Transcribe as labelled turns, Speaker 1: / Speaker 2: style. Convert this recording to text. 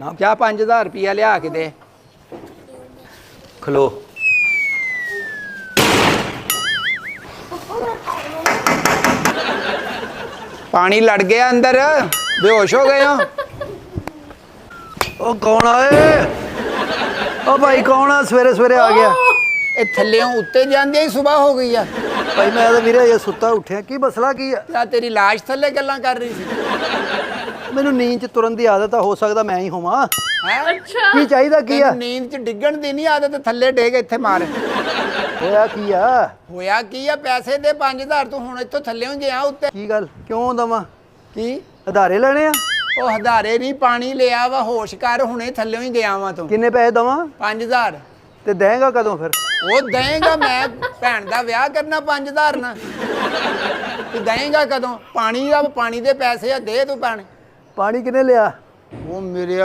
Speaker 1: ਨਾ ਕਿਆ 5000 ਰੁਪਿਆ ਲਿਆ ਕੇ ਦੇ। ਖਲੋ। ਪਾਣੀ ਲੜ ਗਿਆ ਅੰਦਰ। ਬੇਹੋਸ਼ ਹੋ ਗਏ ਹੋ।
Speaker 2: ਉਹ ਕੌਣ ਆਏ ਉਹ ਭਾਈ ਕੌਣ ਆ? ਸਵੇਰੇ ਸਵੇਰੇ ਆ ਗਿਆ।
Speaker 1: ਇਹ ਥੱਲੇੋਂ ਉੱਤੇ ਜਾਂਦੇ ਹੀ ਸਵੇਰ ਹੋ ਗਈ ਆ।
Speaker 2: ਭਾਈ ਮੈਂ ਤਾਂ ਵੀਰੇ ਇਹ ਸੁੱਤਾ ਉੱਠਿਆ। ਕੀ ਮਸਲਾ ਕੀ ਆ?
Speaker 1: ਆ ਤੇਰੀ ਲਾਸ਼ ਥੱਲੇ ਗੱਲਾਂ ਕਰ ਰਹੀ ਸੀ।
Speaker 2: ਮੈਨੂੰ ਨੀਂਦ ਚ ਤੁਰਨ ਦੀ ਆਦਤ ਆ ਹੋ ਸਕਦਾ ਮੈਂ ਹੀ ਹੋਵਾਂ।
Speaker 1: ਹੈ?
Speaker 2: ਕੀ ਚਾਹੀਦਾ ਕੀ ਆ?
Speaker 1: ਨੀਂਦ ਚ ਡਿੱਗਣ ਦੀ ਨਹੀਂ ਆਦਤ ਥੱਲੇ ਡੇਗ ਇੱਥੇ ਮਾਰ।
Speaker 2: ਹੋਇਆ ਕੀ ਆ?
Speaker 1: ਹੋਇਆ ਕੀ ਆ? ਪੈਸੇ ਦੇ 5000 ਤੂੰ ਹੁਣ ਇੱਥੋਂ ਥੱਲੇੋਂ ਗਿਆ ਉੱਤੇ।
Speaker 2: ਕੀ ਗੱਲ? ਕਿਉਂ ਦਵਾਂ?
Speaker 1: ਕੀ?
Speaker 2: ਆਧਾਰੇ ਲੈਣੇ ਆ?
Speaker 1: ਉਹ ਹਧਾਰੇ ਨਹੀਂ ਪਾਣੀ ਲਿਆ ਵਾ ਹੋਸ਼ ਕਰ ਹੁਣੇ ਥੱਲੇੋਂ ਹੀ ਗਿਆ ਵਾ ਤੂੰ।
Speaker 2: ਕਿੰਨੇ ਪੈਸੇ ਦਵਾਂ?
Speaker 1: 5000
Speaker 2: ਤੇ ਦੇਂਗਾ ਕਦੋਂ ਫਿਰ?
Speaker 1: ਉਹ ਦੇਂਗਾ ਮੈਂ ਭੈਣ ਦਾ ਵਿਆਹ ਕਰਨਾ 5000 ਨਾਲ। ਤੂੰ ਦੇਂਗਾ ਕਦੋਂ? ਪਾਣੀ ਦਾ ਪਾਣੀ ਦੇ ਪੈਸੇ ਆ ਦੇ ਤੂੰ ਭੈਣ।
Speaker 2: ਪਾਣੀ ਕਿਨੇ ਲਿਆ?
Speaker 1: ਉਹ ਮੇਰੇ